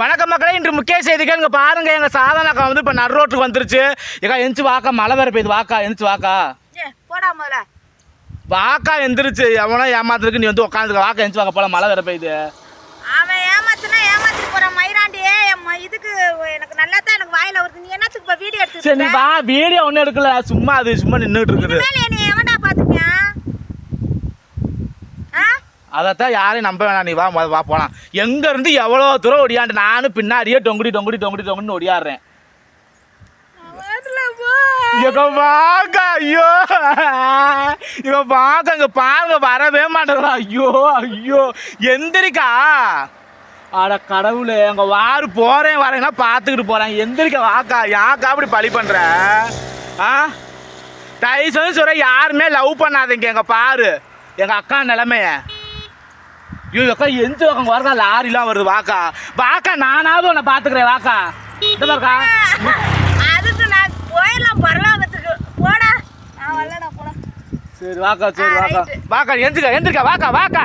வணக்கம் மக்களே இன்று முக்கிய செய்திகள் இங்கே பாருங்க. எங்க சாதனாக்கா வந்து இப்போ நடு ரோட்டுக்கு வந்துருச்சு. ஏக்கா எந்திச்சு வாக்கா மழை வேற பெய்யுது. வாக்கா எந்திச்சு வாக்கா. போடா முதல்ல. வாக்கா எந்திரிச்சு. எவனோ ஏமாத்துறதுக்கு நீ வந்து உட்காந்துக்க வாக்கா எந்திச்சு வாக்கா போல மழை வேற பெய்யுது. அவன் ஏமாத்துனா ஏமாத்திட்டு போறான். மயிராண்டி இதுக்கு எனக்கு நல்லா தான் எனக்கு வாயில வருது. நீ என்னத்துக்கு இப்ப வீடியோ எடுத்து சரி நீ வா வீடியோ ஒன்றும் எடுக்கல. சும்மா அது சும்மா நின்றுட்டு இருக்குது மேல நீ எவன்டா பாத்துக்கியா ஆ அதைத்தான் யாரையும் நம்ப வேணாம். நீ வா வா போலாம். எங்க இருந்து எவ்வளோ தூரம் ஒடியாண்டு நானும் பின்னாடியே டொங்குடி டொங்குடி டொங்குடி டொங்குன்னு ஒடியாடுறேன் இங்க வாங்க ஐயோ. இங்க வாங்க இங்க பாருங்க வரவே மாட்டேங்கிறா. ஐயோ ஐயோ. எந்திரிக்கா. அட கடவுளே அங்க வாரு போறேன் வரேன்னா பார்த்துக்கிட்டு போறேன். எந்திரிக்க வாக்கா. யாக்கா அப்படி பழி பண்ற? ஆ? டைசன் சொல்ற யாருமே லவ் பண்ணாதீங்க. எங்க பாரு. எங்க அக்கா நிலைமைய. ஐயோ அக்கா எந்த பக்கம் வரதா? லாரிலாம் வருது வாக்கா. வாக்கா நானாவது உன்னை பார்த்துக்கிறேன் வாக்கா. இந்த பாருக்கா அதுக்கு நான் போயிடலாம் பரலோகத்துக்கு. போடா. நான் வரலடா போடா. சரி வாக்கா சரி வாக்கா. வாக்கா எந்திரிக்கா எந்திரிக்கா வாக்கா வாக்கா.